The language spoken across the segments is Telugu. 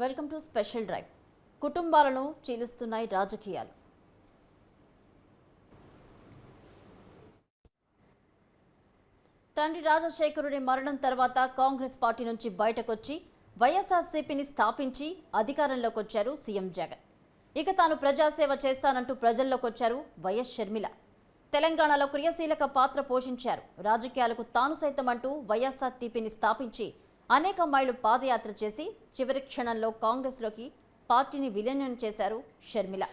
Welcome to special drive. కుటుంబాలను చీలుస్తున్నాయి రాజకీయాలు. తండ్రి రాజశేఖరుడి మరణం తర్వాత కాంగ్రెస్ పార్టీ నుంచి బయటకొచ్చి వైఎస్ఆర్సీపీని స్థాపించి అధికారంలోకి వచ్చారు సీఎం జగన్. ఇక తాను ప్రజాసేవ చేస్తానంటూ ప్రజల్లోకి వచ్చారు వైఎస్ షర్మిల. తెలంగాణలో క్రియాశీలక పాత్ర పోషించారు. రాజకీయాలకు తాను సైతం అంటూ వైఎస్ఆర్టీపీని స్థాపించి అనేక మైళ్ళు పాదయాత్ర చేసి చివరి క్షణంలో కాంగ్రెస్లోకి పార్టీని విలీనం చేశారు షర్మిల.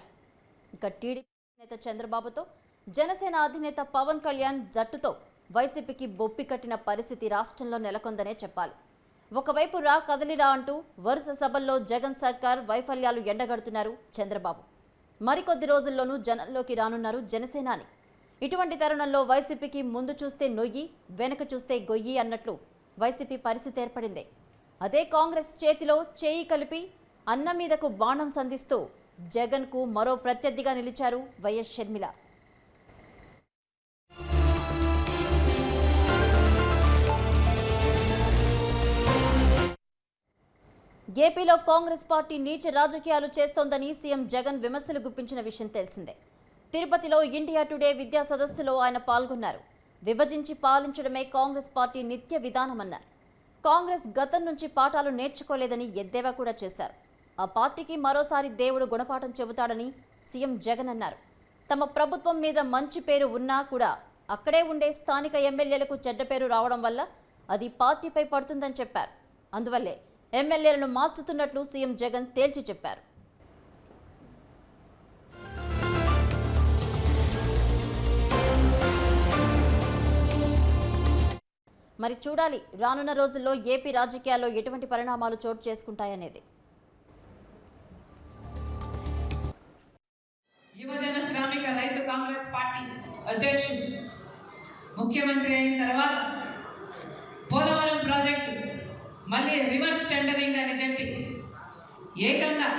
ఇక టీడీపీ నేత చంద్రబాబుతో జనసేన అధినేత పవన్ కళ్యాణ్ జట్టుతో వైసీపీకి బొప్పి కట్టిన పరిస్థితి రాష్ట్రంలో నెలకొందనే చెప్పాలి. ఒకవైపు రా కదలిరా అంటూ వరుస సభల్లో జగన్ సర్కార్ వైఫల్యాలు ఎండగడుతున్నారు చంద్రబాబు. మరికొద్ది రోజుల్లోనూ జనంలోకి రానున్నారు జనసేనాని. ఇటువంటి తరుణంలో వైసీపీకి ముందు చూస్తే నొయ్యి వెనక చూస్తే గొయ్యి అన్నట్లు వైసీపీ పరిస్థితి ఏర్పడింది. అదే కాంగ్రెస్ చేతిలో చేయి కలిపి అన్న మీదకు బాణం సంధిస్తూ జగన్కు మరో ప్రత్యర్థిగా నిలిచారు వైఎస్ షర్మిల. ఏపీలో కాంగ్రెస్ పార్టీ నీచ రాజకీయాలు చేస్తోందని సీఎం జగన్ విమర్శలు గుప్పించిన విషయం తెలిసిందే. తిరుపతిలో ఇండియా టుడే విద్యా సదస్సులో ఆయన పాల్గొన్నారు. విభజించి పాలించడమే కాంగ్రెస్ పార్టీ నిత్య విధానమన్నారు. కాంగ్రెస్ గతం నుంచి పాఠాలు నేర్చుకోలేదని ఎద్దేవా కూడా చేశారు. ఆ పార్టీకి మరోసారి దేవుడు గుణపాఠం చెబుతాడని సీఎం జగన్ అన్నారు. తమ ప్రభుత్వం మీద మంచి పేరు ఉన్నా కూడా అక్కడే ఉండే స్థానిక ఎమ్మెల్యేలకు చెడ్డ పేరు రావడం వల్ల అది పార్టీపై పడుతుందని చెప్పారు. అందువల్లే ఎమ్మెల్యేలను మార్చుతున్నట్లు సీఎం జగన్ తేల్చి చెప్పారు. మరి చూడాలి రానున్న రోజుల్లో ఏపీ రాజకీయాల్లో ఎటువంటి పరిణామాలు చోటు చేసుకుంటాయనేది. యువజన శ్రామిక రైతు కాంగ్రెస్ పార్టీ అధ్యక్షుడు ముఖ్యమంత్రి అయిన తర్వాత పోలవరం ప్రాజెక్టు మళ్ళీ రివర్స్ టెండరింగ్ అని చెప్పి ఏకంగా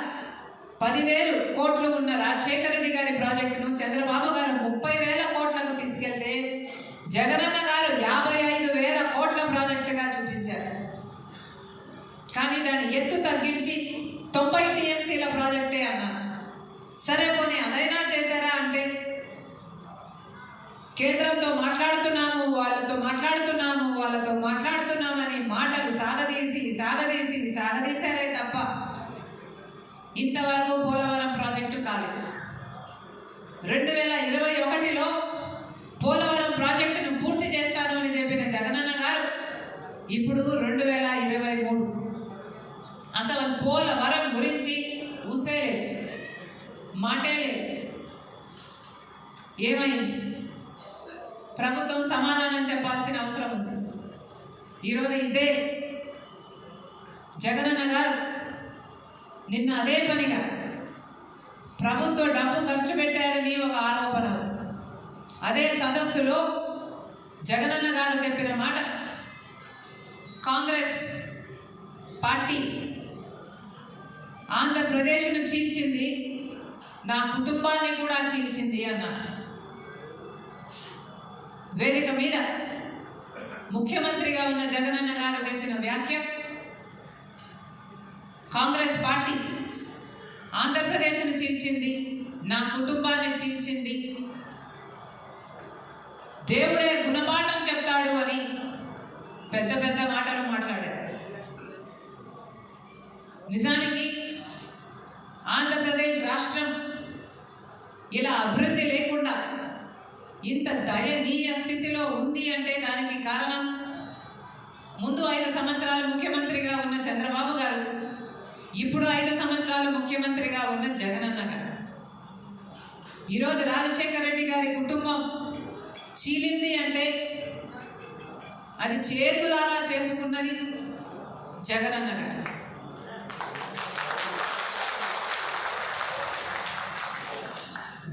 పదివేలు కోట్లు ఉన్న రాజశేఖర రెడ్డి గారి ప్రాజెక్టును చంద్రబాబు గారు ముప్పై వేల కోట్లకు తీసుకెళ్తే జగనన్న గారు యాభై ఐదు వేల కోట్ల ప్రాజెక్టుగా చూపించారు కానీ దాని ఎత్తు తగ్గించి తొంభై టీఎంసీల ప్రాజెక్టే అన్నారు సరే పోనీ అదైనా చేశారా అంటే? కేంద్రంతో మాట్లాడుతున్నాము వాళ్ళతో మాట్లాడుతున్నాము వాళ్ళతో మాట్లాడుతున్నామని మాటలు సాగదీసి సాగదీసి సాగదీశారే తప్ప ఇంతవరకు పోలవరం ప్రాజెక్టు కాలేదు. రెండు వేల ఇరవై ఒకటిలో పోలవరం ప్రాజెక్టును పూర్తి చేస్తాను అని చెప్పిన జగనన్న గారు ఇప్పుడు రెండు వేల ఇరవై మూడు. పోతాను పోల వరం గురించి ఊసే మాటే లేదు. ఏమైంది? ప్రభుత్వం సమాధానం చెప్పాల్సిన అవసరం ఉంది. ఈరోజు ఇదే జగనన్న గారు నిన్న అదే పనిగా ప్రభుత్వ డబ్బు ఖర్చు పెట్టారని ఒక ఆరోపణ. అదే సదస్సులో జగనన్న గారు చెప్పిన మాట కాంగ్రెస్ పార్టీ ఆంధ్రప్రదేశ్ను చీల్చింది నా కుటుంబాన్ని కూడా చీల్చింది అన్నారు వేదిక మీద ముఖ్యమంత్రిగా ఉన్న జగనన్న గారు చేసిన వ్యాఖ్య కాంగ్రెస్ పార్టీ ఆంధ్రప్రదేశ్ను చీల్చింది నా కుటుంబాన్ని చీల్చింది. దేవుడే గుణపాఠం చెప్తాడు అని పెద్ద పెద్ద మాటలు మాట్లాడారు. నిజానికి రాష్ట్రం ఇలా అభివృద్ధి లేకుండా ఇంత దయనీయ స్థితిలో ఉంది అంటే దానికి కారణం ముందు ఐదు సంవత్సరాలు ముఖ్యమంత్రిగా ఉన్న చంద్రబాబు గారు ఇప్పుడు ఐదు సంవత్సరాలు ముఖ్యమంత్రిగా ఉన్న జగనన్న గారు. ఈరోజు రాజశేఖర రెడ్డి గారి కుటుంబం చీలింది అంటే అది చేతులారా చేసుకున్నది జగనన్న గారు.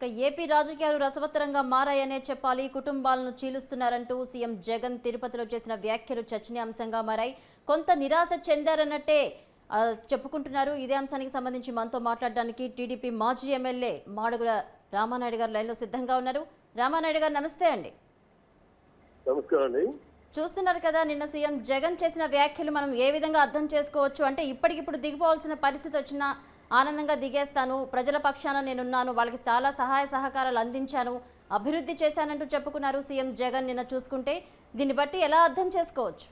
ఇక ఏపీ రాజకీయాలు రసవత్తరంగా మారాయనే చెప్పాలి కుటుంబాలను చీలుస్తున్నారంటూ సీఎం జగన్ తిరుపతిలో చేసిన వ్యాఖ్యలు చర్చనీయాంశంగా మారాయి. కొంత నిరాశ చెందారన్నట్టే చెప్పుకుంటున్నారు. ఇదే అంశానికి సంబంధించి మనతో మాట్లాడడానికి టీడీపీ మాజీ ఎమ్మెల్యే మాడుగుల రామానాయుడు గారు లైన్లో సిద్ధంగా ఉన్నారు. రామానాయుడు గారు నమస్తే అండి. నమస్కారం అండి. చూస్తున్నారు కదా నిన్న సీఎం జగన్ చేసిన వ్యాఖ్యలు మనం ఏ విధంగా అర్థం చేసుకోవచ్చు? అంటే ఇప్పటికిప్పుడు దిగిపోవాల్సిన పరిస్థితి వచ్చినా ఆనందంగా దిగేస్తాను. ప్రజల పక్షాన నేనున్నాను. వాళ్ళకి చాలా సహాయ సహకారాలు అందించాను. అభివృద్ధి చేశానంటూ చెప్పుకున్నారు సీఎం జగన్. నిన్న చూసుకుంటే దీన్ని బట్టి ఎలా అర్థం చేసుకోవచ్చు?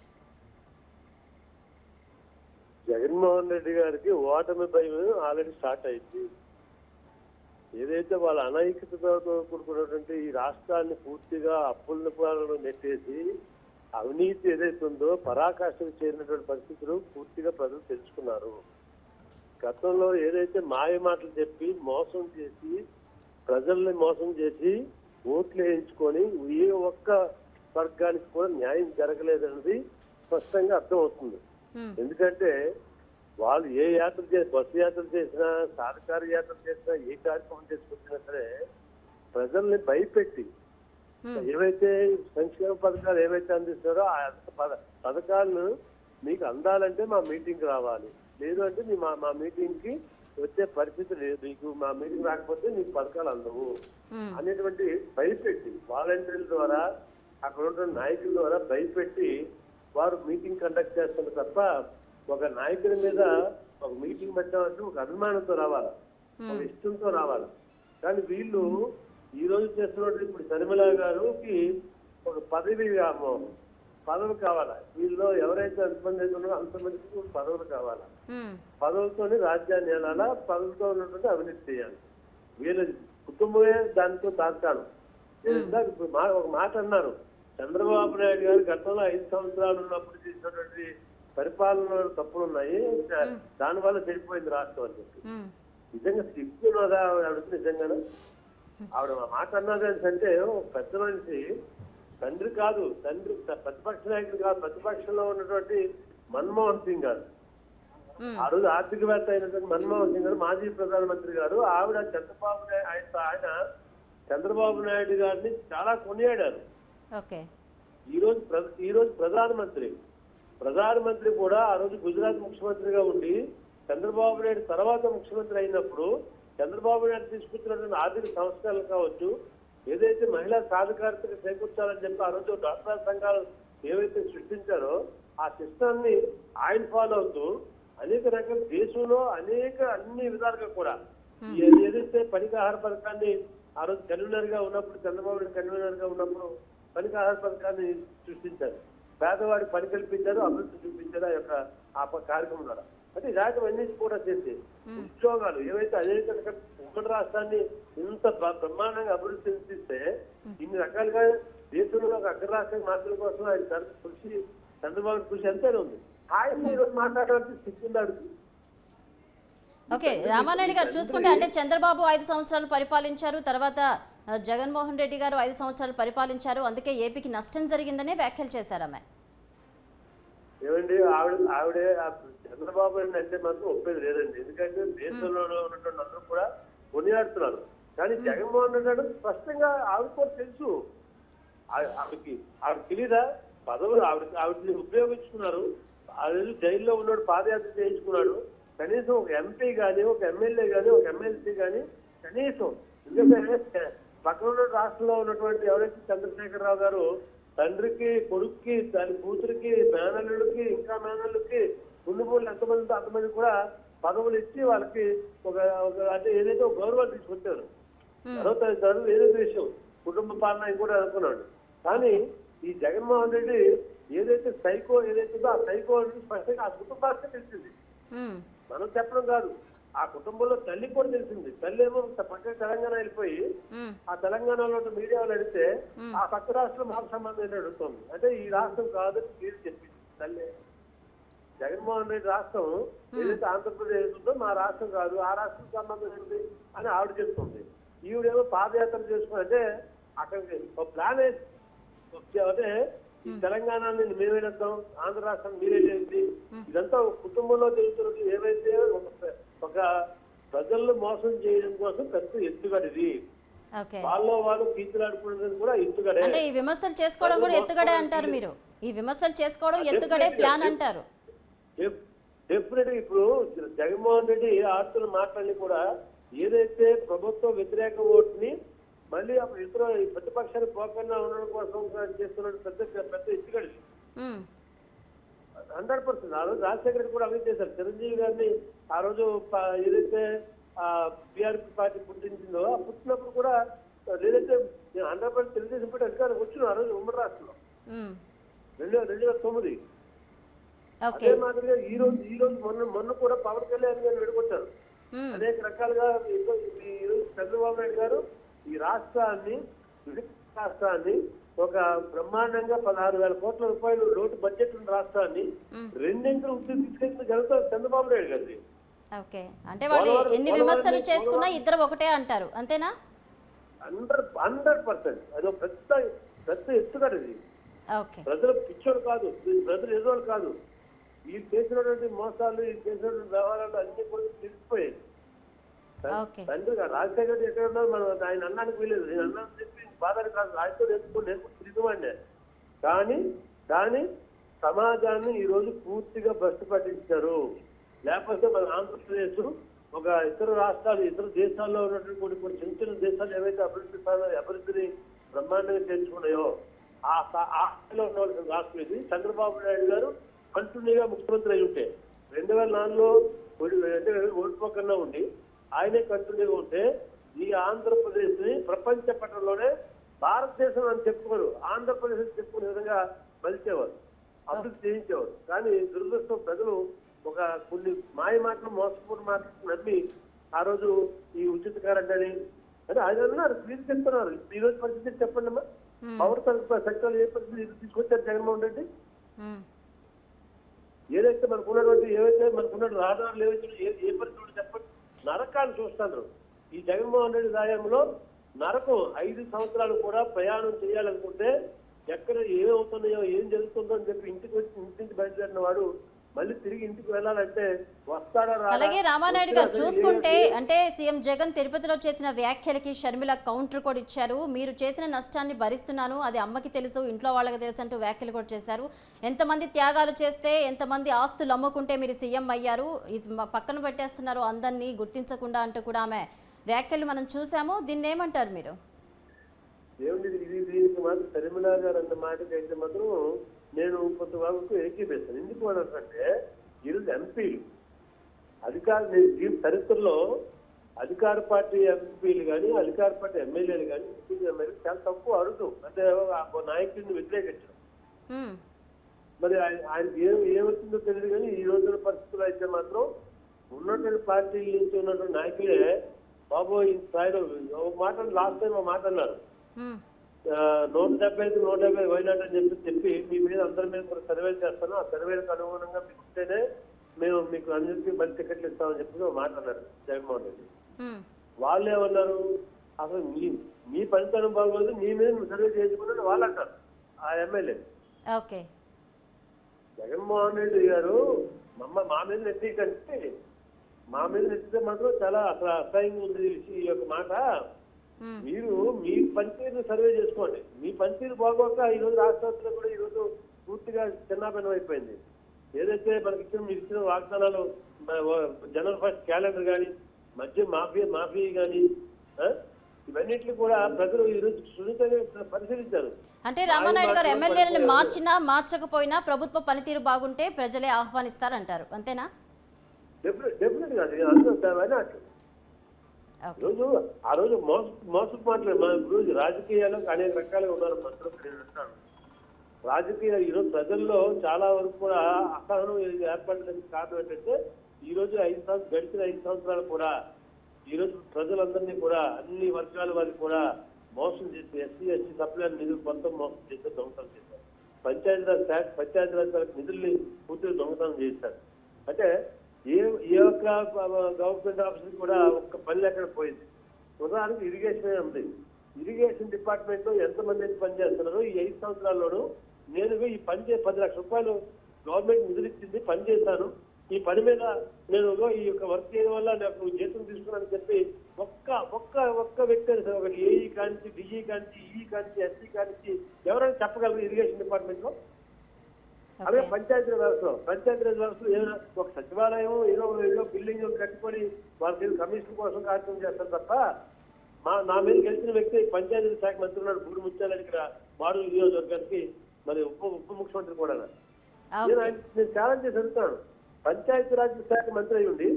జగన్మోహన్ రెడ్డి గారికి ఓటమి భయం ఆల్రెడీ స్టార్ట్ అయింది. ఏదైతే వాళ్ళ అనైక్యతతో కూడుకున్నటువంటి ఈ రాష్ట్రాన్ని పూర్తిగా అప్పుల పాలన నెట్టేసి అవినీతి ఏదైతే ఉందో పరాకాష్ఠకు చేరినటువంటి పరిస్థితులు పూర్తిగా ప్రజలు తెలుసుకున్నారు. గతంలో ఏదైతే మాయ మాటలు చెప్పి మోసం చేసి ప్రజల్ని మోసం చేసి ఓట్లు వేయించుకొని ఏ ఒక్క వర్గానికి కూడా న్యాయం జరగలేదన్నది స్పష్టంగా అర్థమవుతుంది. హ్మ్, ఎందుకంటే వాళ్ళు ఏ యాత్ర చేసి బస్సు యాత్ర చేసినా సాధికార యాత్ర చేసినా ఏ కార్యక్రమం చేసుకొచ్చినా సరే ప్రజల్ని భయపెట్టి ఏవైతే సంక్షేమ పథకాలు ఏవైతే అందిస్తారో ఆ పథ- పథకాలను మీకు అందాలంటే మా మీటింగ్ రావాలి. లేదు అంటే మీ మా మా మీటింగ్కి వచ్చే పరిస్థితి లేదు. మీకు మా మీటింగ్ రాకపోతే మీకు పథకాలు అందవు. అనేటువంటి భయపెట్టి వాలంటీర్ల ద్వారా అక్కడ ఉన్న నాయకుల ద్వారా భయపెట్టి వారు మీటింగ్ కండక్ట్ చేస్తారు తప్ప ఒక నాయకుడి మీద ఒక మీటింగ్ పెట్టామంటే ఒక అభిమానంతో రావాలి. ఒక ఇష్టంతో రావాలి. కానీ వీళ్ళు ఈ రోజు చేస్తున్నట్టు ఇప్పుడు శర్మిల గారికి ఒక పదవి కావాలి. పదవి కావాలా? వీళ్ళు ఎవరైతే అయితే ఉన్నారో అంతమందికి పదవులు కావాలా? పదవులతోనే రాజ్యాన్ని ఏలాలా పదవులతో ఉన్నటువంటి అవినీతి చేయాలి. వీళ్ళ కుటుంబమే దానితో తాత్కాలం ఇప్పుడు ఒక మాట అన్నారు. చంద్రబాబు నాయుడు గారు గతంలో ఐదు సంవత్సరాలు ఉన్నప్పుడు చేసినటువంటి పరిపాలన తప్పులు ఉన్నాయి. దానివల్ల చెడిపోయింది రాష్ట్రం అని చెప్పి. నిజంగా సిగ్గున్నదా ఆవిడ? నిజంగానే? ఆవిడ మాట అన్నది అంటే ఒక పెద్ద మనిషి తండ్రి కాదు తండ్రి ప్రతిపక్ష నాయకుడు కాదు ప్రతిపక్షంలో ఉన్నటువంటి మన్మోహన్ సింగ్ గారు. ఆ రోజు ఆర్థికవేత్త అయినటువంటి మన్మోహన్ సింగ్ గారు మాజీ ప్రధానమంత్రి గారు ఆవిడ చంద్రబాబు నాయుడు ఆయన ఆయన చంద్రబాబు నాయుడు గారిని చాలా కొనియాడారు. ఈ రోజు ఈ రోజు ప్రధానమంత్రి ప్రధానమంత్రి కూడా ఆ రోజు గుజరాత్ ముఖ్యమంత్రిగా ఉండి చంద్రబాబు నాయుడు తర్వాత ముఖ్యమంత్రి అయినప్పుడు చంద్రబాబు నాయుడు తీసుకొచ్చినటువంటి ఆర్థిక సంస్కరణలు కావచ్చు ఏదైతే మహిళా సాధికారతకు చేకూర్చాలని చెప్పి ఆ రోజు డాక్టర్ సంఘాలు ఏవైతే సృష్టించారో ఆ సిస్టమ్ని ఆయన ఫాలో అవుతూ అనేక రకాల దేశంలో అనేక అన్ని విధాలుగా కూడా ఏదైతే పనికాహార పథకాన్ని ఆ రోజు కన్వీనర్గా ఉన్నప్పుడు చంద్రబాబు నాయుడు కన్వీనర్గా ఉన్నప్పుడు పనికాహార పథకాన్ని సృష్టించారు. పేదవాడి పని కల్పించారు అభివృద్ధి చూపించారు ఆ యొక్క ఆ కార్యక్రమం ద్వారా. అంటే ఇలాంటివన్నీ కూడా చేసి ఉద్యోగాలు ఏవైతే రకాల ఉమ్మడి రాష్ట్రాన్ని ఇంత బ్రహ్మాండంగా అభివృద్ధి చెందిస్తే ఇన్ని రకాలుగా దేశంలో ఒక అగ్ర రాష్ట్రం మార్పుల కోసం ఆయన కృషి చంద్రబాబు కృషి ఎంతైనా ఉంది. ఆయన ఈరోజు మాట్లాడాలంటే సిగ్గుందాడు ఓకే రామానాయుడు గారు చూసుకుంటే అంటే చంద్రబాబు ఐదు సంవత్సరాలు పరిపాలించారు తర్వాత జగన్మోహన్ రెడ్డి గారు ఐదు సంవత్సరాలు పరిపాలించారు అందుకే ఏపీకి నష్టం జరిగిందనే వ్యాఖ్యలు చేశారు ఆమె. ఏమండి? ఆవిడ ఆవిడే చంద్రబాబు నాయుడు అంటే మాత్రం ఒప్పేది లేదండి. ఎందుకంటే దేశంలో ఉన్నటువంటి అందరూ కూడా కొనియాడుతున్నారు. కానీ జగన్మోహన్ రెడ్డి గారు స్పష్టంగా ఆవిడ కూడా తెలుసు. ఆవిడకి ఆవిడ తెలీదా? పదవులు ఆవిడ ఆవిడని ఉపయోగించుకున్నారు. ఆ రోజు జైల్లో ఉన్నాడు పాదయాత్ర చేయించుకున్నాడు. కనీసం ఒక ఎంపీ గానీ ఒక ఎమ్మెల్యే గానీ ఒక ఎమ్మెల్సీ గానీ కనీసం ఎందుకంటే పక్కన ఉన్న రాష్ట్రంలో ఉన్నటువంటి ఎవరైతే చంద్రశేఖరరావు గారు తండ్రికి కొడుక్కి దాని కూతురికి మేనల్లుడికి ఇంకా మేనల్లుడికి మూడు ఎంతమంది ఉంటే అంతమంది కూడా పదవులు ఇచ్చి వాళ్ళకి ఒక అంటే ఏదైతే ఒక గౌరవాలు తీసుకొచ్చారు. తర్వాత చదువు ఏదో విషయం? కుటుంబ పాలన కూడా అనుకున్నాడు. కానీ ఈ జగన్మోహన్ రెడ్డి ఏదైతే సైకో ఏదైతే ఉందో ఆ సైకో అనేది స్పష్టంగా ఆ కుటుంబానికి తెలిసింది. మనం చెప్పడం కాదు. ఆ కుటుంబంలో తల్లి కూడా తెలిసింది. తల్లి ఏమో పక్క తెలంగాణ వెళ్ళిపోయి ఆ తెలంగాణలో ఉన్న మీడియా వాళ్ళు అడిగితే ఆ పక్క రాష్ట్రం మాకు సంబంధం అడుగుతుంది. అంటే ఈ రాష్ట్రం కాదని మీరు చెప్పింది తల్లి జగన్మోహన్ రెడ్డి రాష్ట్రం ఏదైతే ఆంధ్రప్రదేశ్ ఉందో మా రాష్ట్రం కాదు ఆ రాష్ట్రం సంబంధం ఏంటి అని ఆవిడ చెప్తుంది. ఈవిడేమో పాదయాత్ర చేసుకుని అంటే అక్కడికి ఒక ప్లాన్ అంటే తెలంగాణని మేమేద్దాం ఆంధ్ర రాష్ట్రం మీరే చేయండి. ఇదంతా కుటుంబంలో జరుగుతున్నది ఏవైతే ఒక ప్రజలను మోసం చేయడం కోసం పెద్ద ఎత్తుగడిది. ఓకే. వాళ్ళలో వాళ్ళు కీచులాడుకునేది కూడా ఎత్తుగడే. అంటే ఈ విమర్శలు చేసుకోవడం కూడా ఎత్తుగడే అంటారు మీరు. ఈ విమర్శలు చేసుకోవడం ఎత్తుగడే ప్లాన్ అంటారు. డెఫినెట్ ఇప్పుడు జగన్మోహన్ రెడ్డి ఆస్తులు మాట్లాడి కూడా ఏదైతే ప్రభుత్వ వ్యతిరేక ఓటుని మళ్ళీ అప్పుడు ఇతర ప్రతిపక్షాలు పోకుండా ఉండడం కోసం చేస్తున్న పెద్ద పెద్ద ఉమ్, హండ్రెడ్ పర్సెంట్. ఆ రోజు రాజశేఖర రెడ్డి కూడా అవి చేశారు. చిరంజీవి గారిని ఆ రోజు ఏదైతే బీఆర్పీ పార్టీ పుట్టించిందో ఆ పుట్టినప్పుడు కూడా ఏదైతే హండ్రెడ్ పర్సెంట్ తెలుగుదేశం పార్టీ అధికారం వచ్చిన ఆ రోజు ఉమ్మడి రాష్ట్రంలో. రెండు రెండు వేల తొమ్మిది. అదే మాదిరిగా ఈ రోజు ఈ రోజు మొన్న మొన్న కూడా పవన్ కళ్యాణ్ గారు విడగొట్టారు అనేక రకాలుగా ఈ- ఈ రోజు చంద్రబాబు నాయుడు గారు ఈ రాష్ట్రాన్ని రాష్ట్రాన్ని ఒక బ్రహ్మాండంగా పదహారు వేల కోట్ల రూపాయలు లోటు బడ్జెట్ ఉన్న రాష్ట్రాన్ని మ్. రెండింటిని ఉద్యోగం తీసుకెళ్ళిన ఘనత చంద్రబాబు నాయుడు గారిది. ఓకే. అంటే వాళ్ళు ఎన్ని విమర్శలు చేసుకున్నా ఇద్దరు ఒకటే అంటారు. అంతేనా? Hundred hundred percent. అది పెద్ద పెద్ద ఎత్తుగడది. ప్రజలు పిచ్చోడు కాదు ప్రజలు ఎదురు కాదు. ఈ చేసినటువంటి మోసాలు ఈ చేసినటువంటి వ్యవహారాలు అన్ని కూడా తెలిసిపోయాయి తండ్రి గారు రాజశేఖర రెడ్డి ఎక్కడ ఉన్నారు? మనం ఆయన అన్నానికి వీలేదు. నేను అన్నాను చెప్పి బాధని కాదు. నేర్చుకో నేర్చుకు తిరిగివాడినే. కానీ కానీ సమాజాన్ని ఈ రోజు పూర్తిగా భ్రష్టు పట్టించారు. లేకపోతే మన ఆంధ్రప్రదేశ్ ఒక ఇతర రాష్ట్రాలు ఇతర దేశాల్లో ఉన్నటువంటి కొన్ని కొన్ని చిన్న చిన్న దేశాలు ఏవైతే అభివృద్ధి అభివృద్ధిని బ్రహ్మాండంగా చేర్చుకున్నాయో ఆ స్థా- ఆ స్థాయిలో ఉండవలసిన రాష్ట్రం ఇది. చంద్రబాబు నాయుడు గారు కంటిన్యూగా ముఖ్యమంత్రి అయి ఉంటే రెండు వేల నాలుగులో అంటే ఓడిపోకుండా ఉండి ఆయనే కంటిన్యూగా ఉంటే ఈ ఆంధ్రప్రదేశ్ని ప్రపంచ పట్టణంలోనే భారతదేశం అని చెప్పుకోరు. ఆంధ్రప్రదేశ్ అని చెప్పుకునే విధంగా మలిచేవారు అభివృద్ధి చేయించేవారు. కానీ దురదృష్టం ప్రజలు ఒక కొన్ని మాయ మాటలు మోసపూర్ మాటలు నమ్మి ఆ రోజు ఈ ఉచిత కరెంట్ అని ఆయన అన్నారు ఫీజు చెప్తున్నారు. ఈ రోజు పరిస్థితి చెప్పండి అమ్మా పవర్ సెక్టర్ ఏ పరిస్థితి తీసుకొచ్చారు జగన్మోహన్ రెడ్డి? ఏదైతే మనకు ఉన్నటువంటి ఏవైతే మనకున్నటువంటి రహదారులు ఏవైతే ఏ ఏ పరిస్థితులు చెప్పండి? నరకాన్ని చూస్తాను. ఈ జగన్మోహన్ రెడ్డి సాయంలో నరకం ఐదు సంవత్సరాలు కూడా ప్రయాణం చేయాలనుకుంటే ఎక్కడ ఏమవుతున్నాయో ఏం జరుగుతుందో అని చెప్పి ఇంటికి వచ్చి ఇంటి నుంచి బయలుదేరిన వాడు మళ్ళీ తిరిగి ఇంటికి వెళ్ళాలంటే వస్తాడా? అలాగే రామానాయుడు గారు చూసుకుంటే అంటే సీఎం జగన్ తిరుపతిలో చేసిన వ్యాఖ్యలకి షర్మిల కౌంటర్ కూడా ఇచ్చారు. మీరు చేసిన నష్టాన్ని భరిస్తున్నాను అది అమ్మకి తెలుసు ఇంట్లో వాళ్ళకి తెలుసు అంటూ వ్యాఖ్యలు కూడా చేశారు. ఎంతమంది త్యాగాలు చేస్తే ఎంతమంది ఆస్తులు అమ్ముకుంటే మీరు సీఎం అయ్యారు? పక్కన పెట్టేస్తున్నారు అందరినీ గుర్తించకుండా అంటూ కూడా ఆమె వ్యాఖ్యలు మనం చూసాము. దీన్ని ఏమంటారు మీరు? ఏమిటి ఇది? మాత్రం శర్మిలా గారు అన్న మాటకి అయితే మాత్రం నేను కొంత వరకు ఏకీపిస్తాను ఎందుకు అంటే ఈరోజు ఎంపీలు అధికార నేను చరిత్రలో అధికార పార్టీ ఎంపీలు కానీ అధికార పార్టీ ఎమ్మెల్యేలు కానీ ఎంపీలు ఎమ్మెల్యేలు చాలా తక్కువ అడుగుతాం అంటే నాయకుడిని వ్యతిరేకించడం. మరి ఆయన ఆయనకి ఏం ఏమవుతుందో తెలియదు కానీ ఈ రోజున పరిస్థితులు అయితే మాత్రం ఉన్నటువంటి పార్టీల నుంచి ఉన్నటువంటి నాయకులే బాబు ఈ స్థాయిలో ఒక మాట లాస్ట్ టైం ఒక మాట అన్నారు. నూట డెబ్బై ఐదు నూట డెబ్బై వైనాట్ అని చెప్పి చెప్పి మీ మీద అందరి మీద కూడా సర్వే చేస్తాను. ఆ సర్వేలకు అనుగుణంగా మీకు ఇస్తేనే మేము మీకు అందరికీ మంచి టికెట్లు ఇస్తామని చెప్పి ఒక మాట అన్నారు జగన్మోహన్ రెడ్డి. వాళ్ళు ఏమన్నారు? అసలు మీ మీ పనితనం బాగోదు మీ మీద సర్వే చేసుకున్నాను వాళ్ళు అంటారు ఆ ఎమ్మెల్యే. ఓకే. జగన్మోహన్ రెడ్డి గారు మమ్మ మా మీద నెట్టి కంటే మా మీద నెట్టితే మాత్రం చాలా అసలు అసహ్యంగా ఉంది ఈ యొక్క మాట. మీరు మీ పనితీరుని సర్వే చేసుకోండి. మీ పనితీరు బాగోక ఈ రోజు రాష్ట్రంలో కూడా ఈ రోజు పూర్తిగా చిన్నాభిన్నం అయిపోయింది. ఏదైతే మనకి ఇచ్చిన మీరు ఇచ్చిన వాగ్దానాలు జనరల్ ఫస్ట్ క్యాలెండర్ కానీ మధ్య మాఫీ మాఫీ కానీ ఇవన్నిటిని కూడా ప్రజలు ఈ రోజు సున్నితంగా పరిశీలించారు. అంటే రామానాయుడు గారు ఎమ్మెల్యేలను. మార్చినా మార్చకపోయినా ప్రభుత్వ పనితీరు బాగుంటే ప్రజలే ఆహ్వానిస్తారంటారు. అంతేనా? డెఫినెట్గా అది అందరూ రోజు ఆ రోజు మోస మోసపు మాటలు. రోజు రాజకీయాలు అనేక రకాలుగా ఉన్నారు మంత్రులు నేను అంటాను రాజకీయ ఈరోజు ప్రజల్లో చాలా వరకు కూడా అసహనం ఏర్పడడానికి కారణం ఏంటంటే ఈ రోజు ఐదు సంవత్సరాలు గడిచిన ఐదు సంవత్సరాలు కూడా ఈ రోజు ప్రజలందరినీ కూడా అన్ని వర్గాల వారికి కూడా మోసం చేసి ఎస్సీ ఎస్టీ సప్లై నిధులు మొత్తం మోసం చేసి దొంగతనం చేశారు. పంచాయతీరాజ్ శాఖ పంచాయతీరాజ్ శాఖ నిధుల్ని పూర్తిగా దొంగతనం చేశారు. అంటే ఏ ఏ ఒక్క గవర్నమెంట్ ఆఫీస్ కూడా ఒక్క పని ఎక్కడ పోయింది. ఉదాహరణకు ఇరిగేషన్ ఉంది. ఇరిగేషన్ డిపార్ట్మెంట్లో ఎంతమంది అయితే పనిచేస్తున్నారో ఈ ఐదు సంవత్సరాల్లోనూ నేను ఈ పని చే పది లక్షల రూపాయలు గవర్నమెంట్ నిధులు ఇచ్చింది పని చేశాను. ఈ పని మీద నేను ఈ యొక్క వర్క్ చేయడం వల్ల నాకు జీతం తీసుకున్నానని చెప్పి ఒక్క ఒక్క ఒక్క వ్యక్తి అని ఒక ఏఈ కానించి డిఈ కానించి ఈ కానించి ఎస్సీ కానించి ఎవరైనా చెప్పగలరు ఇరిగేషన్ డిపార్ట్మెంట్లో అలాగే పంచాయతీ వ్యవస్థలో పంచాయతీ వ్యవస్థలో ఏదైనా ఒక సచివాలయం ఏదో ఏదో బిల్డింగ్ కట్టుకొని వాళ్ళకి ఏదో కమిషన్ కోసం కార్యక్రమం చేస్తారు తప్ప మా నా మీద గెలిచిన వ్యక్తి పంచాయతీ శాఖ మంత్రి ఉన్నాడు గుడి ముత్యాలని ఇక్కడ మాడు నియోజకవర్గానికి మరి ఉప ఉప ముఖ్యమంత్రి కూడా. నేను ఛాలెంజ్ చేసి అడుగుతాను పంచాయతీ రాజ్ శాఖ మంత్రి అయి ఉండి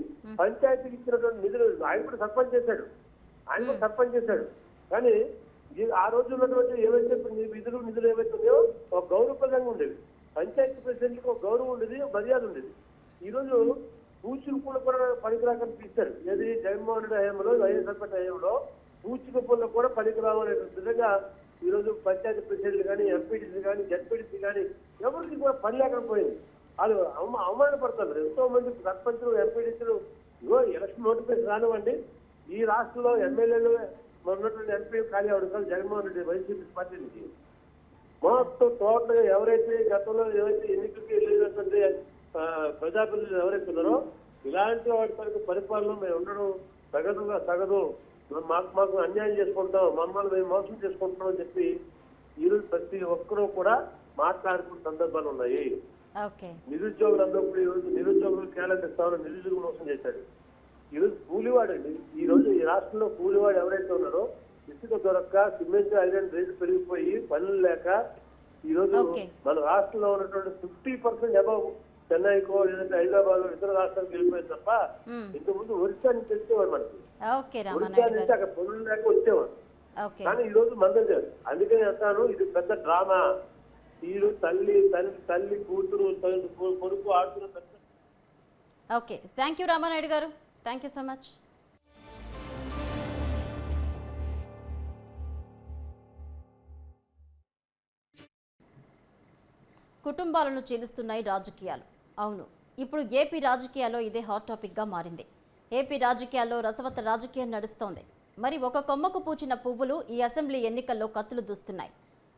పంచాయతీకి ఇచ్చినటువంటి నిధులు ఆయన కూడా సర్పంచ్ చేశాడు. ఆయన కూడా సర్పంచ్ చేశాడు. కానీ ఆ రోజు ఉన్నటువంటి ఏవైతే ఇప్పుడు నీ విధులు నిధులు ఏవైతే ఉన్నాయో ఒక గౌరవప్రదంగా ఉండేవి పంచాయతీ ప్రెసిడెంట్కి ఒక గౌరవం ఉండేది మర్యాద ఉండేది. ఈరోజు రోజు పూచులు కూడా కూడా పనికిరాకని తీశారు ఏది జగన్మోహన్ రెడ్డి హయాంలో వైఎస్ఆర్ హయాంలో పూచిక పుల్ల కూడా పనికిరావనే విధంగా ఈరోజు పంచాయతీ ప్రెసిడెంట్లు కానీ ఎంపీటీసీ కానీ జడ్పీటీసీ కానీ ఎవరికి కూడా పని లేకుండా పోయింది. వాళ్ళు అవమా అవమానపడుతున్నారు ఎంతో మంది సర్పంచులు ఎంపీటీసీలు ఇగో ఎలక్షన్ నోటిఫికేషన్ రానివ్వండి. ఈ రాష్ట్రంలో ఎమ్మెల్యేలు ఉన్నటువంటి ఎంపీ ఖాళీ అవడం జగన్మోహన్ రెడ్డి వైసీపీ పార్టీ నుంచి మొత్తం టోటల్గా ఎవరైతే గతంలో ఏవైతే ఎన్నికలకి వెళ్ళినటువంటి ప్రజాప్రతినిధులు ఎవరైతే ఉన్నారో ఇలాంటి వాటి పనికి పరిపాలన మేము ఉండడం సగదుగా సగదు మాకు మాకు అన్యాయం చేసుకుంటాం మమ్మల్ని మేము మోసం చేసుకుంటాం అని చెప్పి ఈరోజు ప్రతి ఒక్కరూ కూడా మాట్లాడుకున్న సందర్భాలు ఉన్నాయి. ఓకే. నిరుద్యోగులందరూ కూడా ఈరోజు నిరుద్యోగులు కేంద్ర ఇస్తామని నిరుద్యోగులు మోసం చేశాడు ఈరోజు కూలివాడండి. ఈ రోజు ఈ రాష్ట్రంలో కూలివాడు ఎవరైతే ఉన్నారో ఇసుక దొరక్క సిమెంట్ ఐరన్ రేటు పెరిగిపోయి పనులు లేక ఈ రోజు. మన రాష్ట్రంలో ఉన్నటువంటి ఫిఫ్టీ పర్సెంట్ అబౌవ్ చెన్నైకో లేదంటే హైదరాబాద్ ఇతర రాష్ట్రాలకు వెళ్ళిపోయింది తప్ప. ఇంతకుముందు ఒరిస్సా నుంచి వచ్చేవాడు మనకి. ఒరిస్సా నుంచి అక్కడ పనులు లేక వచ్చేవాడు ఓకే. కానీ ఈ రోజు మందం చేయాలి అందుకని అంటాను ఇది పెద్ద డ్రామా. రోజు తల్లి తల్లి తల్లి కూతురు కొడుకు ఆడుతున్న పెద్ద okay. Thank you Ramanaidu garu. Thank you so much. కుటుంబాలను చీలుస్తున్నాయి రాజకీయాలు. అవును ఇప్పుడు ఏపీ రాజకీయాల్లో ఇదే హాట్ టాపిక్గా మారింది. ఏపీ రాజకీయాల్లో రసవత రాజకీయం నడుస్తోంది. మరి ఒక కొమ్మకు పూచిన పువ్వులు ఈ అసెంబ్లీ ఎన్నికల్లో కత్తులు దూస్తున్నాయి.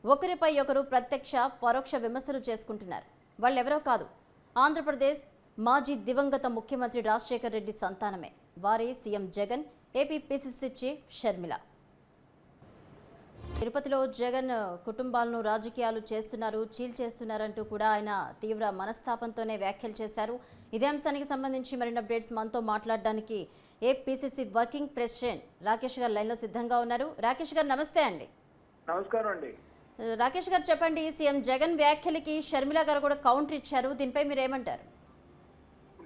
ఒకరిపై ఒకరు ప్రత్యక్ష పరోక్ష విమర్శలు చేసుకుంటున్నారు. వాళ్ళెవరో కాదు ఆంధ్రప్రదేశ్ మాజీ దివంగత ముఖ్యమంత్రి రాజశేఖర రెడ్డి సంతానమే. వారే CM Jagan AP PCC chief Sharmila. తిరుపతిలో జగన్ కుటుంబాలను రాజకీయాలు చేస్తున్నారు చీల్ చేస్తున్నారంటూ కూడా ఆయన తీవ్ర మనస్తాపంతోనే వ్యాఖ్యలు చేశారు. ఇదే అంశానికి సంబంధించి మరిన్ని అప్డేట్స్ మనతో మాట్లాడడానికి ఏపీసీసీ వర్కింగ్ ప్రెసిడెంట్ రాకేష్ గారు లైన్లో సిద్ధంగా ఉన్నారు. రాకేష్ గారు నమస్తే అండి. నమస్కారం అండి. రాకేష్ గారు చెప్పండి సీఎం జగన్ వ్యాఖ్యలకి షర్మిల గారు కూడా కౌంటర్ ఇచ్చారు. దీనిపై మీరు ఏమంటారు?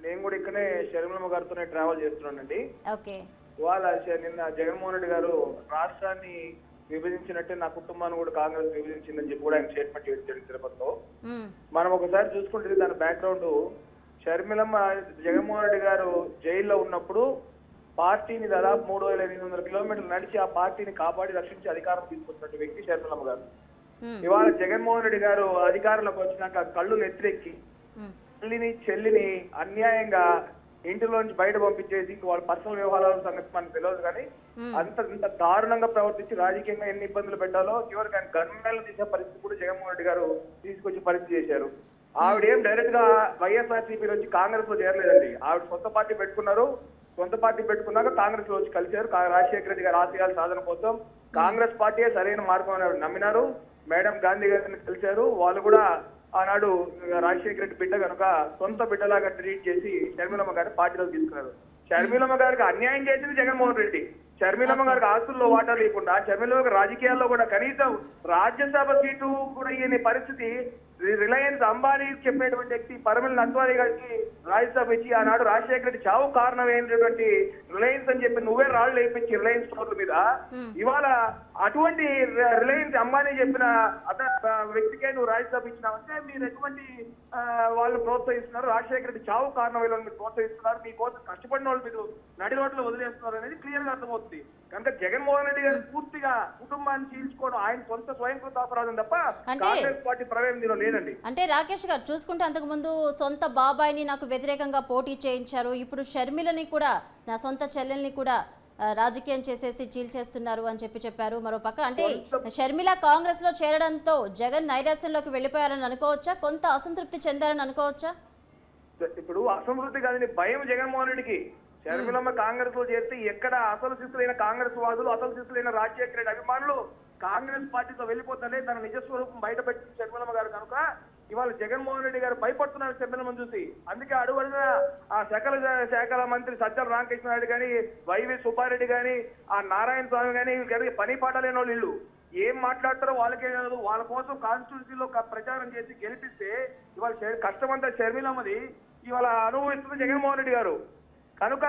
నేను కూడా ఇక్కడే షర్మిలమ్మ గారితోనే ట్రావెల్ చేస్తున్నానండి. ఓకే. వాళ్ళ నిన్న జగన్మోహన్ రెడ్డి గారు రాష్ట్రాన్ని విభజించినట్టే నా కుటుంబాన్ని కూడా కాంగ్రెస్ విభజించిందని చెప్పి కూడా ఆయన స్టేట్మెంట్ చేశాడు తిరుపతిలో మ్మ్. మనం ఒకసారి చూసుకుంటే దాని బ్యాక్గ్రౌండ్ షర్మిలమ్మ జగన్మోహన్ రెడ్డి గారు జైల్లో ఉన్నప్పుడు పార్టీని దాదాపు మూడు వేల ఎనిమిది వందల కిలోమీటర్లు నడిచి ఆ పార్టీని కాపాడి రక్షించి అధికారం తీసుకొచ్చినట్టు వ్యక్తి షర్మిలమ్మ గారు. ఇవాళ జగన్మోహన్ రెడ్డి గారు అధికారంలోకి వచ్చినాక కళ్ళు నెత్తిరెక్కి. తల్లిని చెల్లిని అన్యాయంగా ఇంటిలోంచి బయట పంపించేసి ఇంక వాళ్ళ పర్సనల్ వ్యవహారాల సంగతి మనకు తెలియదు కానీ. అంత ఇంత దారుణంగా ప్రవర్తించి రాజకీయంగా ఎన్ని ఇబ్బందులు పెట్టాలో చివరికి ఆయన గన్మేళ తీసే పరిస్థితి కూడా జగన్మోహన్ రెడ్డి గారు తీసుకొచ్చే పరిస్థితి చేశారు. ఆవిడ ఏం డైరెక్ట్గా వైఎస్ఆర్సీపీ నుంచి కాంగ్రెస్లో చేరలేదండి. ఆవిడ సొంత పార్టీ పెట్టుకున్నారు. సొంత పార్టీ పెట్టుకున్నాక కాంగ్రెస్లో వచ్చి కలిశారు. రాజశేఖర రెడ్డి గారి ఆశయాల సాధన కోసం కాంగ్రెస్ పార్టీయే సరైన మార్గం అని నమ్మినారు. మేడం గాంధీ గారిని కలిశారు. వాళ్ళు కూడా ఆనాడు రాజశేఖర రెడ్డి బిడ్డ కనుక సొంత బిడ్డలాగా ట్రీట్ చేసి షర్మిలమ్మ గారిని పార్టీలోకి తీసుకున్నారు. షర్మిలమ్మ గారికి అన్యాయం చేసింది జగన్మోహన్ రెడ్డి. షర్మిలమ్మ గారికి ఆస్తుల్లో వాటా లేకుండా షర్మిలమ్మ గారి రాజకీయాల్లో కూడా కనీసం రాజ్యసభ సీటు కూడా ఇయ్యని పరిస్థితి రిలయన్స్ అంబానీ చెప్పినటువంటి వ్యక్తి పరమల్ నత్వారి గారికి రాజ్యసభ ఇచ్చి ఆనాడు రాజశేఖర రెడ్డి చావు కారణమైనటువంటి రిలయన్స్ అని చెప్పి నువ్వే రాళ్ళు వేయించి రిలయన్స్ స్టోర్ల మీద. ఇవాళ అటువంటి రిలయన్స్ అంబానీ చెప్పిన అత వ్యక్తికే నువ్వు రాజ్యసభ ఇచ్చినావంటే మీరు ఎటువంటి వాళ్ళు ప్రోత్సహిస్తున్నారు? రాజశేఖర రెడ్డి చావు కారణమైన మీరు ప్రోత్సహిస్తున్నారు? మీకోసం కష్టపడిన వాళ్ళు మీరు నడి రోడ్లు వదిలేస్తున్నారు అనేది క్లియర్గా అర్థమవుతుంది. కనుక జగన్మోహన్ రెడ్డి గారు పూర్తిగా కుటుంబాన్ని చీల్చుకోవడం ఆయన సొంత స్వయంకృత అపరాధం తప్ప కాంగ్రెస్ పార్టీ ప్రమేయం దీనిలో లేదండి. అంటే రాకేష్ గారు చూసుకుంటే అంతకుముందు సొంత బాబాయిని నాకు వ్యతిరేకంగా పోటీ చేయించారు. ఇప్పుడు షర్మిలని కూడా నా సొంత చెల్లెల్ని కూడా రాజకీయం చేసేసి చీల్చేస్తున్నారు అని చెప్పి చెప్పారు మరో పక్క అంటే షర్మిల కాంగ్రెస్లో చేరడంతో జగన్ నైరాశ్యంలోకి వెళ్ళిపోయారని అనుకోవచ్చా? కొంత అసంతృప్తి చెందారని అనుకోవచ్చా? ఇప్పుడు అసమృద్ధి కాదని భయం జగన్మోహన్ రెడ్డికి. షర్మిలమ్మ కాంగ్రెస్లో చేస్తే ఎక్కడ అసలు శిస్తులైన కాంగ్రెస్ వాదులు అసలు శిస్తులైన రాజశేఖర రెడ్డి అభిమానులు కాంగ్రెస్ పార్టీతో వెళ్ళిపోతానే తన నిజస్వరూపం బయటపెట్టిన షర్మిలమ్మ గారు కనుక ఇవాళ జగన్మోహన్ రెడ్డి గారు భయపడుతున్నారు షర్మిలమ్మను చూసి. అందుకే అడుగుడుగా ఆ సకల శాఖల మంత్రి సజ్జల రామకృష్ణారెడ్డి కానీ వైవి సుబ్బారెడ్డి కానీ ఆ నారాయణ స్వామి కానీ వీళ్ళకి పని పాట లేని వాళ్ళు ఏం మాట్లాడతారో వాళ్ళకే తెలియదు వాళ్ళ కోసం కాన్స్టిట్యూన్సీలో ప్రచారం చేసి గెలిపిస్తే ఇవాళ కష్టమంతా షర్మిలమ్మది ఇవాళ అనుభవిస్తుంది జగన్మోహన్ రెడ్డి గారు. కనుక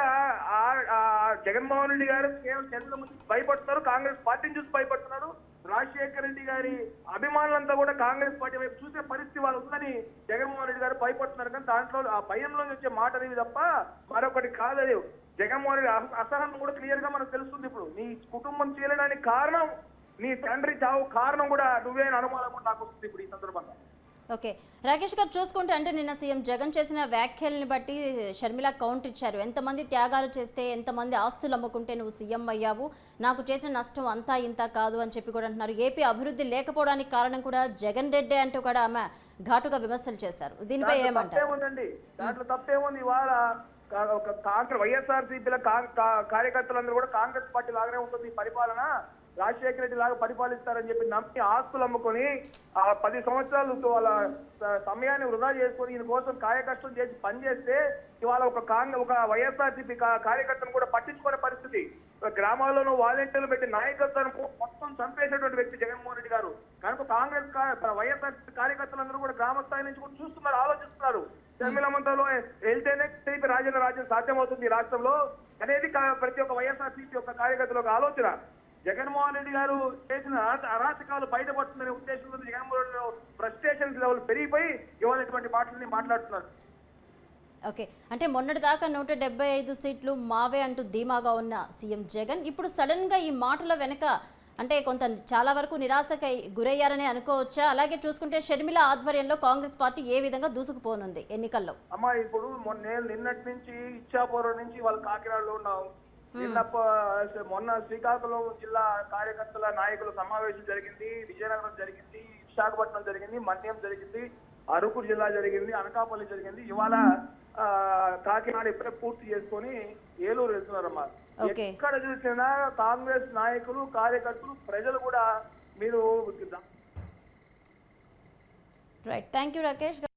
ఆ- జగన్మోహన్ రెడ్డి గారు కేవలం షర్మిలమ్మ భయపడుతున్నారు కాంగ్రెస్ పార్టీని చూసి భయపడుతున్నారు. రాజశేఖర రెడ్డి గారి అభిమానులంతా కూడా కాంగ్రెస్ పార్టీ వైపు చూసే పరిస్థితి వాళ్ళు ఉందని జగన్మోహన్ రెడ్డి గారు భయపడుతున్నారు. కానీ దాంట్లో ఆ భయంలో వచ్చే మాట అనేది తప్ప మరొకటి కాదది జగన్మోహన్ రెడ్డి అసహనం కూడా క్లియర్గా మనకు తెలుస్తుంది ఇప్పుడు. నీ కుటుంబం చేయడానికి కారణం నీ తండ్రి చావు కారణం కూడా నువ్వే అనుమానం కూడా నాకు వస్తుంది ఇప్పుడు ఈ సందర్భంగా ఓకే. రాకేష్ గారు చూసుకుంటే అంటే నిన్న సీఎం జగన్ చేసిన వ్యాఖ్యల్ని బట్టి షర్మిల కౌంట్ ఇచ్చారు. ఎంతమంది త్యాగాలు చేస్తే ఎంతమంది ఆస్తులు అమ్ముకుంటే నువ్వు సీఎం అయ్యావు? నాకు చేసిన నష్టం అంతా ఇంత కాదు అని చెప్పి కూడా అంటున్నారు. ఏపీ అభివృద్ధి లేకపోవడానికి కారణం కూడా జగన్ రెడ్డి అంటూ కూడా ఆమె ఘాటుగా విమర్శలు చేశారు. దీనిపై ఏమంటారు? దాంట్లో తప్పేముంది ఇవాళ కా- ఒక కాంగ్రెస్ వైఎస్ఆర్సీపీల కార్యకర్తలందరూ కూడా కాంగ్రెస్ పార్టీ లాగానే ఉంటుంది పరిపాలన. రాజశేఖర రెడ్డి లాగా పరిపాలిస్తారని చెప్పి నమ్మి ఆస్తులు అమ్ముకొని ఆ పది సంవత్సరాలు వాళ్ళ సమయాన్ని వృధా చేసుకొని ఈయన కోసం కాయకష్టం చేసి పనిచేస్తే ఇవాళ ఒక కాంగ్రెస్ ఒక వైఎస్ఆర్సీపీ కార్యకర్తను కూడా పట్టించుకునే పరిస్థితి. గ్రామాల్లోనూ వాలంటీర్లు పెట్టి నాయకత్వాన్ని మొత్తం చంపేసినటువంటి వ్యక్తి జగన్మోహన్ రెడ్డి గారు. కనుక కాంగ్రెస్ వైఎస్ఆర్ కార్యకర్తలందరూ కూడా గ్రామ స్థాయి నుంచి కూడా చూస్తున్నారు ఆలోచిస్తున్నారు. షర్మిలమంతలో వెళ్తేనే టీడీపీ రాజేంద్ర రాజ్యం సాధ్యమవుతుంది రాష్ట్రంలో. అనేది కా- ప్రతి ఒక్క వైఎస్ఆర్సీపీ యొక్క కార్యకర్తల ఒక ఆలోచన. జగన్మోహన్ రెడ్డి గారు చేసిన అరా- అరాచకాలు బయటపడుతుందనే ఉద్దేశంతో జగన్మోహన్ రెడ్డి ఫ్రస్ట్రేషన్ లెవెల్ పెరిగిపోయి ఇవాళ ఇటువంటి మాటలని మాట్లాడుతున్నారు. ఓకే. అంటే మొన్నటి దాకా నూట డెబ్బై ఐదు సీట్లు మావే అంటూ ధీమాగా ఉన్న సీఎం జగన్ ఇప్పుడు సడన్గా ఈ మాటల వెనక అంటే కొంత చాలా వరకు నిరాశకై గురయ్యారని అనుకోవచ్చా? అలాగే చూసుకుంటే షర్మిల ఆధ్వర్యంలో కాంగ్రెస్ పార్టీ ఏ విధంగా దూసుకుపోనుంది ఎన్నికల్లో? అమ్మా ఇప్పుడు మొన్న నేను నిన్నటి నుంచి ఇచ్చాపురం నుంచి వాళ్ళ కాకినాడలో ఉన్నాం. నిన్న మొన్న శ్రీకాకుళం జిల్లా కార్యకర్తల నాయకుల సమావేశం జరిగింది విజయనగరం జరిగింది విశాఖపట్నం జరిగింది మన్యం జరిగింది అరకు జిల్లా జరిగింది అనకాపల్లి జరిగింది. ఇవాళ కాకినాడ ఇప్పుడే పూర్తి చేసుకొని ఏలూరు వెళ్తున్నారమ్మా. ఎక్కడ చూసినా కాంగ్రెస్ నాయకులు కార్యకర్తలు ప్రజలు కూడా మీరు రైట్ థ్యాంక్ యూ రాకేష్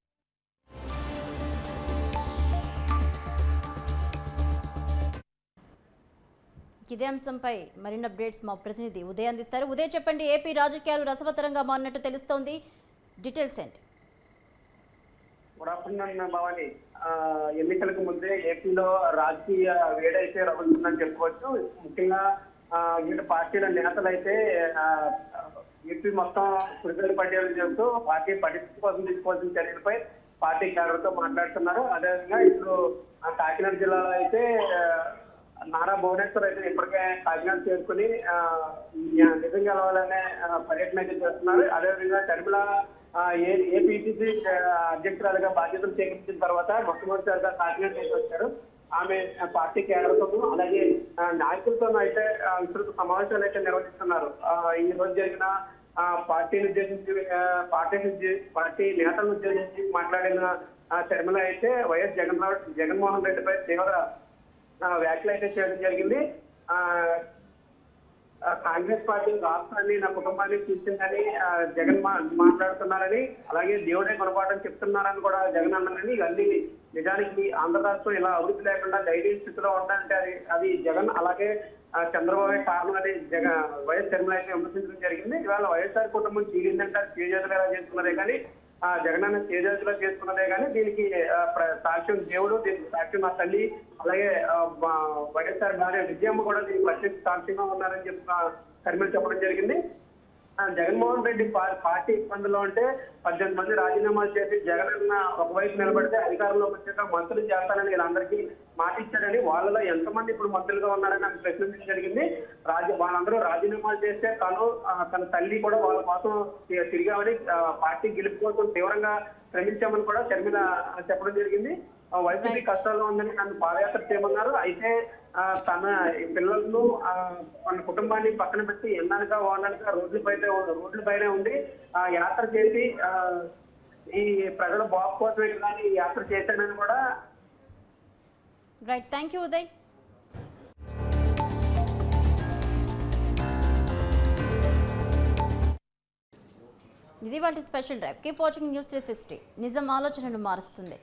ఇదే అంశంపై మరిన్ని అప్డేట్స్ మా ప్రతినిధి ఉదయ్ అందిస్తారు. ఉదయ్ చెప్పండి ఏపీ రాజకీయాలు రసవత్తరంగా మారినట్టు తెలుస్తోంది. డీటెయిల్స్ ఏంటి? Good afternoon Bhavani. ఎన్నికలకు ముందే ఏపీలో రాజకీయ వేడైతే రగులుతుందని చెప్పుకోవచ్చు. ముఖ్యంగా వివిధ పార్టీల నేతలు అయితే ఏపీ మొత్తం ప్రజలు పడ్డాయని చెబుతూ పార్టీ పరిస్థితి కోసం తీసుకోవాల్సిన చర్యలపై పార్టీ కేడర్తో మాట్లాడుతున్నారు. అదేవిధంగా ఇప్పుడు ఆ, కాకినాడ జిల్లాలో అయితే నారా భువనేశ్వర్ అయితే ఇప్పటికే కాకినాడ చేరుకుని నిజంగా న్యా- గెలవాలనే పర్యటన అయితే చేస్తున్నారు. అదేవిధంగా షర్మిల ఏ- ఏపీసీసీ అధ్యక్షురాలుగా బాధ్యతలు చేకూర్చిన తర్వాత మొట్టమొదటిసారిగా కాకినాడ చేసి వచ్చారు ఆమె పార్టీ కేడర్తో అలాగే నాయకులతో అయితే విస్తృత సమావేశాలు అయితే నిర్వహిస్తున్నారు. ఈ రోజు జరిగిన పార్టీని ఉద్దేశించి పార్టీని పార్టీ నేతలను ఉద్దేశించి మాట్లాడిన ఆ, అయితే వైఎస్ జగన్ జగన్మోహన్ రెడ్డిపై తీవ్ర వ్యాఖ్యలు చేయడం జరిగింది. ఆ కాంగ్రెస్ పార్టీ రాష్ట్రాన్ని నా కుటుంబాన్ని చూసిందని జగన్ మా మాట్లాడుతున్నారని అలాగే దేవుడే కొనపాటం చెప్తున్నారని కూడా జగన్ అన్నారని ఇవన్నీ నిజానికి ఆంధ్ర రాష్ట్రం ఇలా అభివృద్ధి లేకుండా ధైర్య స్థితిలో ఉండాలంటే అది అది జగన్ అలాగే చంద్రబాబు కారణం అని జగన్ వైఎస్ తిరుమల అయితే విమర్శించడం జరిగింది. ఇవాళ వైఎస్ఆర్ కుటుంబం చీలిందంటే అది చేజేతలు ఎలా చేసుకున్నారే కానీ ఆ జగనన్న చేజాజులో చేసుకున్నదే కానీ దీనికి సాక్ష్యం దేవుడు దీనికి సాక్ష్యం నా తల్లి అలాగే వైఎస్ఆర్ భార్య విజయమ్మ కూడా దీనికి ప్రత్యక్ష సాక్ష్యంగా ఉన్నారని చెప్పిన కర్మలు చెప్పడం జరిగింది. జగన్మోహన్ రెడ్డి పార్టీ ఇబ్బందులు అంటే పద్దెనిమిది మంది రాజీనామాలు చేసి జగన్ అన్న ఒకవైపు నిలబడితే అధికారంలోకి వచ్చాక మంత్రులు చేస్తానని వీళ్ళందరికీ మాట ఇచ్చాడని వాళ్ళలో ఎంతమంది ఇప్పుడు మంత్రులుగా ఉన్నారని నాకు ప్రశ్నించడం జరిగింది. రాజ వాళ్ళందరూ రాజీనామాలు చేస్తే తను తన తల్లి కూడా వాళ్ళ కోసం తిరిగామని పార్టీ గెలుపు కోసం తీవ్రంగా శ్రమించామని కూడా షర్మిల చెప్పడం జరిగింది. వైసీపీ కష్టాల్లో ఉందని నన్ను పాదయాత్ర చేయమన్నారు. అయితే తన పిల్లలను తన కుటుంబాన్ని పక్కన పెట్టి ఎన్నాళ్ళుగా వాళ్ళగా రోడ్ల పైన రోడ్ల పైన ఉండి ఆ యాత్ర చేసి ఈ ప్రజల బాగు కోసమే కానీ ఈ యాత్ర చేశానని కూడా రైట్ థ్యాంక్ యూ ఉదయ్ ఇది వాటి special drive. Keep watching news three sixty. నిజం ఆలోచనను మారుస్తుంది.